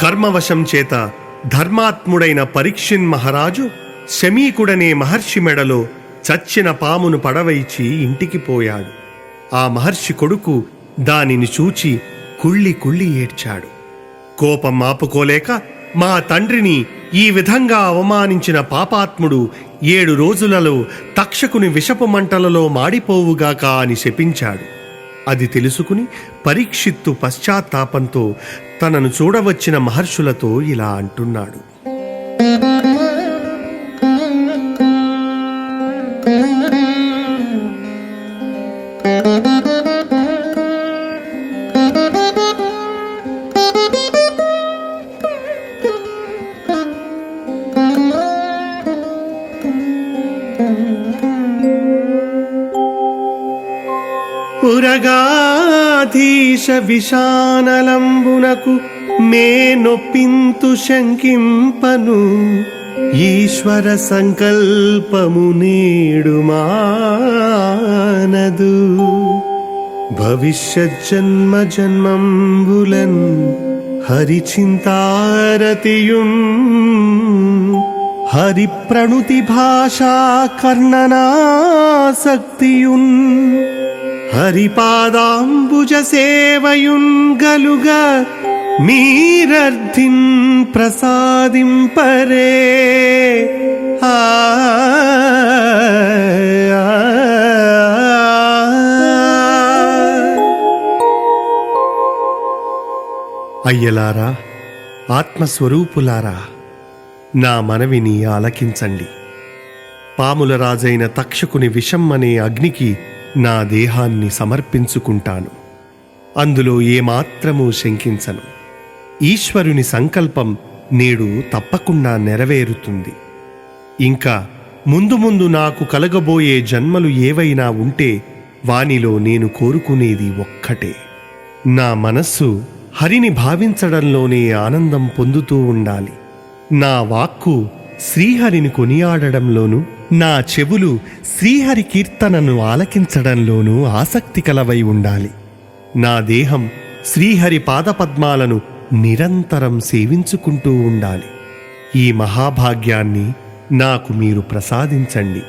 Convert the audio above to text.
కర్మవశం చేత ధర్మాత్ముడైన పరీక్షిన్ మహారాజు శమీకుడనే మహర్షి మెడలో చచ్చిన పామును పడవైచి ఇంటికి పోయాడు. ఆ మహర్షి కొడుకు దానిని చూచి కుళ్ళి కుళ్ళి ఏడ్చాడు. కోపం ఆపుకోలేక మా తండ్రిని ఈ విధంగా అవమానించిన పాపాత్ముడు ఏడు రోజులలో తక్షకుని విషపు మంటలలో మాడిపోవుగాక అని శపించాడు. అది తెలుసుకుని పరీక్షిత్తు పశ్చాత్తాపంతో తనను చూడవచ్చిన మహర్షులతో ఇలా అంటున్నాడు. ఉరగాధీశ విశానలంబునకు మే నొప్పింతు శంకింపను. ఈశ్వర సంకల్పము నేడు మానదు. భవిష్యత్ జన్మ జన్మంబులన్ హరిచింతారతియున్. హరి ప్రణుతి భాషా కర్ణనాసక్తియున్ హరిపాదాంబుజ సేవయుంగలుగ గలుగ మీరర్థిన్ ప్రసాదింపరే ఆ. అయ్యలారా ఆత్మస్వరూపులారా నా మనవిని ఆలకించండి. పాముల రాజైన తక్షకుని విషం అనే అగ్నికి నా దేహాన్ని సమర్పించుకుంటాను. అందులో ఏమాత్రమూ శంకించను. ఈశ్వరుని సంకల్పం నేడు తప్పకుండా నెరవేరుతుంది. ఇంకా ముందు ముందు నాకు కలగబోయే జన్మలు ఏవైనా ఉంటే వానిలో నేను కోరుకునేది ఒక్కటే. నా మనస్సు హరిని భావించడంలోనే ఆనందం పొందుతూ ఉండాలి. నా వాక్కు శ్రీహరిని కొనియాడడంలోనూ నా చెవులు శ్రీహరి కీర్తనను ఆలకించడంలోనూ ఆసక్తి కలవై ఉండాలి. నా దేహం శ్రీహరి పాదపద్మాలను నిరంతరం సేవించుకుంటూ ఉండాలి. ఈ మహాభాగ్యాన్ని నాకు మీరు ప్రసాదించండి.